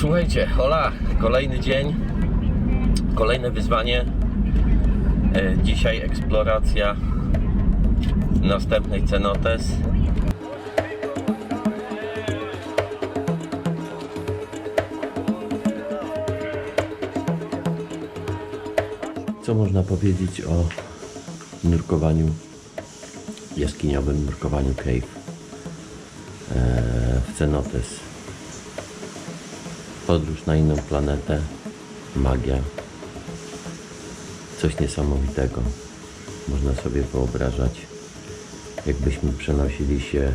Słuchajcie, hola, kolejny dzień, kolejne wyzwanie. E, Dzisiaj eksploracja następnej cenotes. Co można powiedzieć o nurkowaniu jaskiniowym, nurkowaniu cave e, w cenotes? Podróż na inną planetę, magia, coś niesamowitego. Można sobie wyobrażać, jakbyśmy przenosili się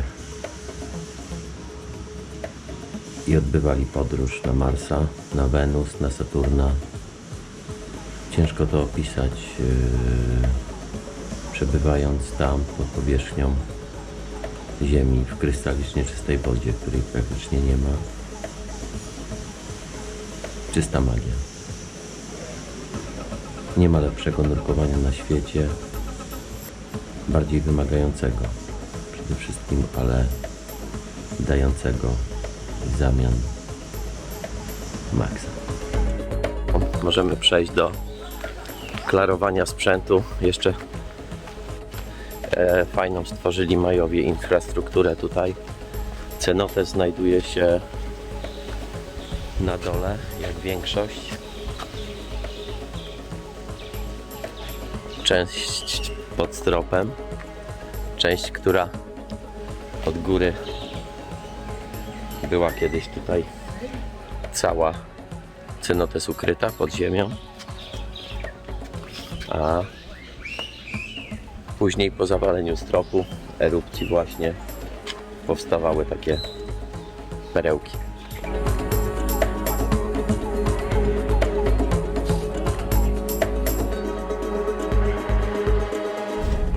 i odbywali podróż na Marsa, na Wenus, na Saturna. Ciężko to opisać, yy, przebywając tam pod powierzchnią Ziemi w krystalicznie czystej wodzie, której praktycznie nie ma. Czysta magia. Nie ma lepszego nurkowania na świecie, bardziej wymagającego przede wszystkim, ale dającego w zamian maksa. Możemy przejść do klarowania sprzętu. Jeszcze e, fajną stworzyli Majowie infrastrukturę tutaj. Cenotes znajduje się na dole, jak większość. Część pod stropem, część, która od góry była kiedyś tutaj cała cenotes ukryta pod ziemią, a później po zawaleniu stropu, erupcji właśnie powstawały takie perełki.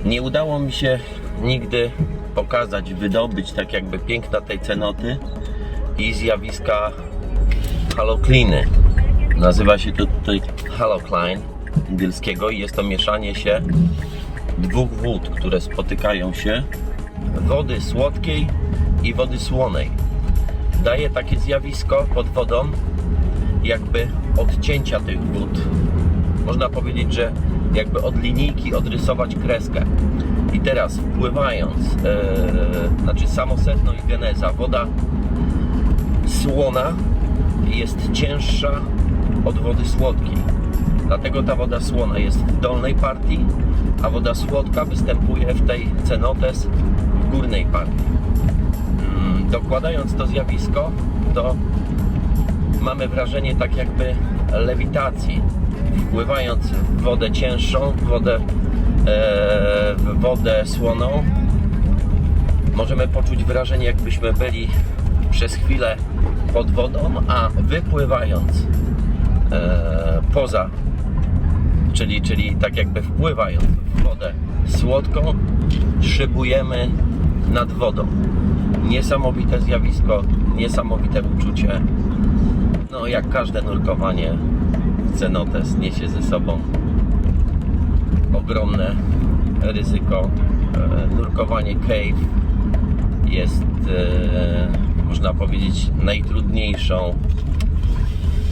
Nie udało mi się nigdy pokazać, wydobyć tak jakby piękna tej cenoty i zjawiska halokliny. Nazywa się to tutaj halocline angielskiego i jest to mieszanie się dwóch wód, które spotykają się wody słodkiej i wody słonej. Daje takie zjawisko pod wodą jakby odcięcia tych wód. Można powiedzieć, że jakby od linijki odrysować kreskę. I teraz wpływając, e, znaczy samo sedno i geneza, woda słona jest cięższa od wody słodkiej. Dlatego ta woda słona jest w dolnej partii, a woda słodka występuje w tej cenotes w górnej partii. Mm, Dokładając to zjawisko, to mamy wrażenie tak jakby lewitacji. Wpływając w wodę cięższą, w wodę, e, w wodę słoną, możemy poczuć wrażenie, jakbyśmy byli przez chwilę pod wodą, a wypływając e, poza, czyli, czyli tak jakby wpływając w wodę słodką, szybujemy nad wodą. Niesamowite zjawisko, niesamowite uczucie. No, jak każde nurkowanie w cenotes niesie ze sobą ogromne ryzyko. E, Nurkowanie cave jest, e, można powiedzieć, najtrudniejszą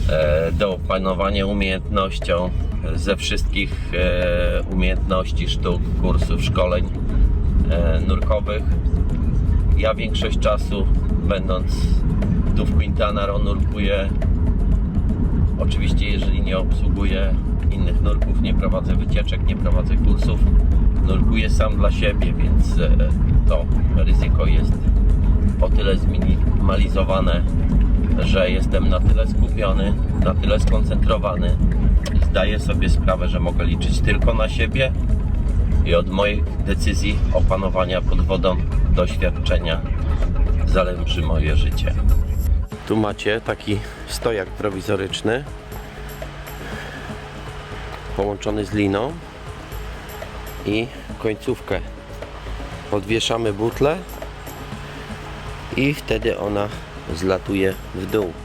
e, do opanowania umiejętnością ze wszystkich umiejętności, sztuk, kursów, szkoleń nurkowych. Ja większość czasu, będąc tu w Quintana Roo, nurkuję. Oczywiście, jeżeli nie obsługuję innych nurków, nie prowadzę wycieczek, nie prowadzę kursów, nurkuję sam dla siebie, więc e, to ryzyko jest o tyle zminimalizowane, że jestem na tyle skupiony, na tyle skoncentrowany i zdaję sobie sprawę, że mogę liczyć tylko na siebie i od moich decyzji opanowania pod wodą, doświadczenia zależy moje życie. Tu macie taki stojak prowizoryczny połączony z liną i końcówkę podwieszamy butlę i wtedy ona zlatuje w dół.